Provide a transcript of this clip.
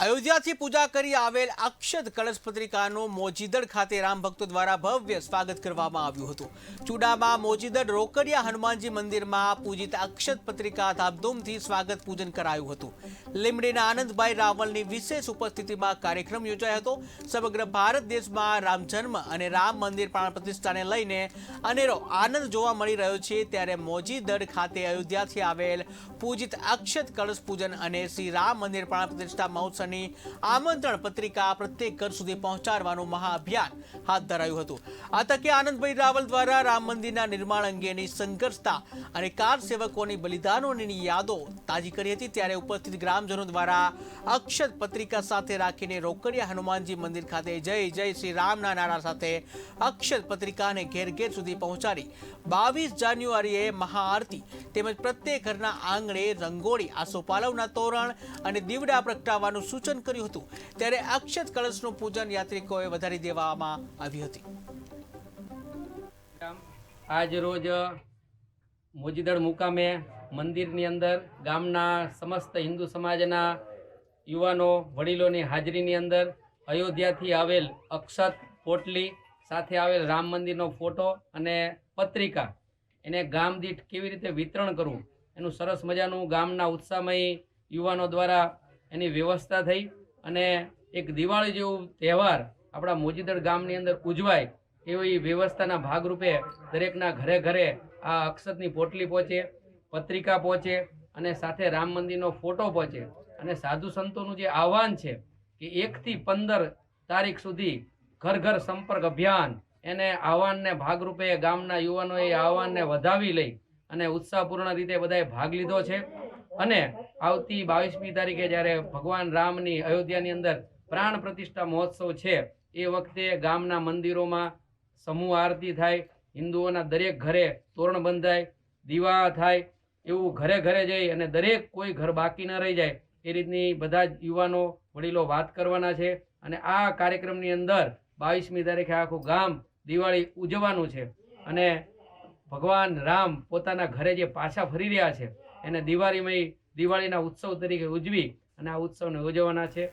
અયોધ્યાથી પૂજા કરી આવેલ અક્ષત કળશ પત્રિકાનું મોજીદડ ખાતે રામ ભક્તો દ્વારા ભવ્ય સ્વાગત કરવામાં આવ્યું હતું. ચુડામાં મોજીદડ રોકડિયા હનુમાનજી મંદિરમાં પૂજિત અક્ષત પત્રિકા ધામધૂમથી સ્વાગત પૂજન કરાયું હતું. લીમડીના આનંદભાઈ રાવલની વિશેષ ઉપસ્થિતિમાં કાર્યક્રમ યોજાયો હતો. સમગ્ર ભારત દેશમાં રામ જન્મ અને રામ મંદિર પ્રાણ પ્રતિષ્ઠાને લઈને અનેરો આનંદ જોવા મળી રહ્યો છે. ત્યારે મોજીદડ ખાતે અયોધ્યાથી આવેલ પૂજિત અક્ષત કળશ પૂજન અને શ્રી રામ મંદિર પ્રાણ પ્રતિષ્ઠા મહોત્સવની આમંત્રણ પત્રિકા પ્રત્યેક ઘર સુધી પહોંચાડવાનું મહાઅભિયાન હાથ ધરાયું હતું. આ તકે આનંદભાઈ રાવલ દ્વારા રામ મંદિરના નિર્માણ અંગેની સંઘર્ષતા અને કાર સેવકોની બલિદાનોની યાદો તાજી કરી હતી. ત્યારે ઉપસ્થિત ગ્રામજનો દ્વારા અક્ષત પત્રિકા સાથે રાખીને રોકડિયા હનુમાનજી મંદિર ખાતે જય જય શ્રી રામના નારા સાથે અક્ષત પત્રિકાને ઘેર ઘેર સુધી પહોંચાડી બાવીસ જાન્યુઆરીએ મહાઆરતી તેમજ પ્રત્યેક ઘરના આંગણે રંગોળી, આસોપાલવના તોરણ અને દીવડા પ્રગટાવવાનું કર્યું હતું. ત્યારે અક્ષત કળશનું પૂજન યાત્રિકોએ વધારી દેવામાં આવી હતી. આજ રોજ મોજીદળ મુકામે મંદિરની અંદર ગામના સમસ્ત હિન્દુ સમાજના યુવાનો, વડીલોની હાજરીની અંદર અયોધ્યાથી આવેલ અક્ષત પોટલી, સાથે આવેલ રામ મંદિરનો ફોટો અને પત્રિકા એને ગામ દીઠ કેવી રીતે વિતરણ કરવું? એનું સરસ મજાનું ગામના ઉત્સાહમય યુવાનો દ્વારા એની વ્યવસ્થા થઈ અને એક દિવાળી જેવું તહેવાર આપણા મોજીદળ ગામની અંદર ઉજવાય એવી વ્યવસ્થાના ભાગરૂપે દરેકના ઘરે ઘરે આ અક્ષતની પોટલી પહોંચે, પત્રિકા પહોંચે અને સાથે રામ મંદિરનો ફોટો પહોંચે. અને સાધુ સંતોનું જે આહવાન છે કે એકથી પંદર તારીખ સુધી ઘર ઘર સંપર્ક અભિયાન એને આહવાનને ભાગરૂપે ગામના યુવાનોએ આહવાનને વધાવી લઈ અને ઉત્સાહપૂર્ણ રીતે બધાએ ભાગ લીધો છે. અને આવતી બાવીસમી તારીખે જ્યારે ભગવાન રામની અયોધ્યાની અંદર પ્રાણ પ્રતિષ્ઠા મહોત્સવ છે, એ વખતે ગામના મંદિરોમાં સમૂહ આરતી થાય, હિન્દુઓના દરેક ઘરે તોરણ બંધાય, દીવા થાય, એવું ઘરે ઘરે જઈ અને દરેક કોઈ ઘર બાકી ન રહી જાય, એ રીતની બધા જ યુવાનો વડીલો વાત કરવાના છે અને આ કાર્યક્રમની અંદર બાવીસમી તારીખે આખું ગામ દિવાળી ઉજવવાનું છે અને ભગવાન રામ પોતાના ઘરે જે પાછા ફરી રહ્યા છે, એને દિવાળીમય દિવાળીના ઉત્સવ તરીકે ઉજવી અને આ ઉત્સવને ઉજવવાના છે.